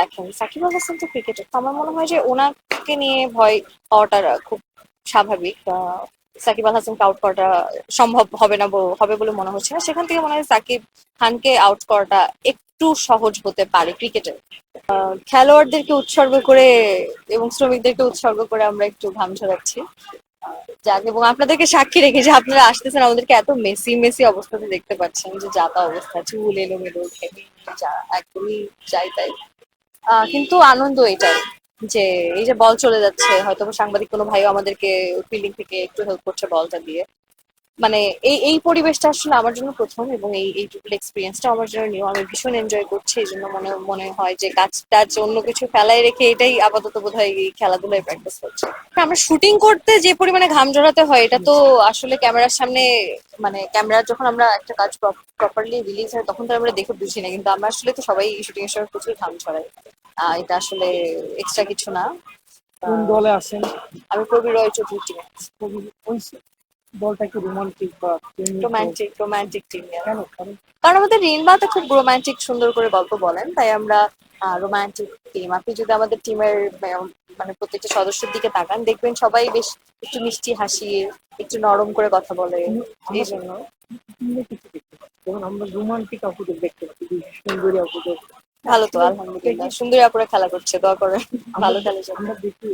দেখেন, সাকিব আল হাসান তো ক্রিকেটার তো আমার মনে হয় যে ওনাকে নিয়ে ভয় হওয়াটা খুব স্বাভাবিক সাকিব আল হাসানকে আউট করাটা সম্ভব হবে না হবে বলে মনে হচ্ছে না। সেখান থেকে মনে হয় সাকিব খানকে আউট করাটা একটু সহজ হতে পারে ক্রিকেটে খেলোয়াড়দেরকে উৎসর্গ করে এবং শ্রমিকদেরকে উৎসর্গ করে আমরা একটু ঘাম ঝরাচ্ছি। যাক, এবং আপনাদেরকে সাক্ষী রেখে যে আপনারা আসতেছেন, আমাদেরকে এত মেসি মেসি অবস্থাতে দেখতে পাচ্ছেন যে যাতা অবস্থা, চুল এলোমেলো খেলি যা, একদমই যাই তাই। কিন্তু আনন্দ এটাই যে এই যে বল চলে যাচ্ছে, হয়তো সাংবাদিক কোনো ভাইও আমাদেরকে ফিল্ডিং থেকে একটু হেল্প করছে বলটা দিয়ে মানে এই এই পরিবেশটা আসলে আমার জন্য প্রথম এবং এই এই টোটাল এক্সপিরিয়েন্সটা আমার জন্য নিউ আমি ভীষণ এনজয় করছি, এই জন্য মনে মনে হয় যে কাজ টাজ অন্য কিছু ফেলায় রেখে এটাই আপাতত বোধ হয় এই খেলাধুলায় প্র্যাকটিস করছে আমরা শুটিং করতে যে পরিমাণে ঘাম জড়াতে হয়, এটা তো আসলে ক্যামেরার সামনে মানে ক্যামেরা যখন আমরা একটা কাজ প্রপারলি রিলিজ হয়, তখন তো আমরা দেখে বুঝি না, কিন্তু আমরা আসলে তো সবাই শুটিং এর সময় প্রচুর ঘাম ছড়াই এটা আসলে এক্সট্রা কিছু না। কোন দলে আছেন? আমি প্রবীর রয় চৌধুরী টিমে ওই দলটা কি রোমান্টিক বা রোমান্টিক রোমান্টিক টিম কারণ আমাদের রিনবাতে খুব রোমান্টিক সুন্দর করে গল্প বলেন। তাই আমরা রোমান্টিক টিম আপনি যদি আমাদের টিমের মানে প্রত্যেকটা সদস্যের দিকে তাকান দেখবেন সবাই বেশ একটু মিষ্টি হাসি একটু নরম করে কথা বলে। এই জন্য। যেমন আমরা রোমান্টিক আপুদের দেখতে পাচ্ছি সুন্দরী আপুদের ভালো তো আলহামদুলিল্লাহ সুন্দরী আপুরা খেলা করছে দোয়া করে ভালো খেলে আমরা দেখি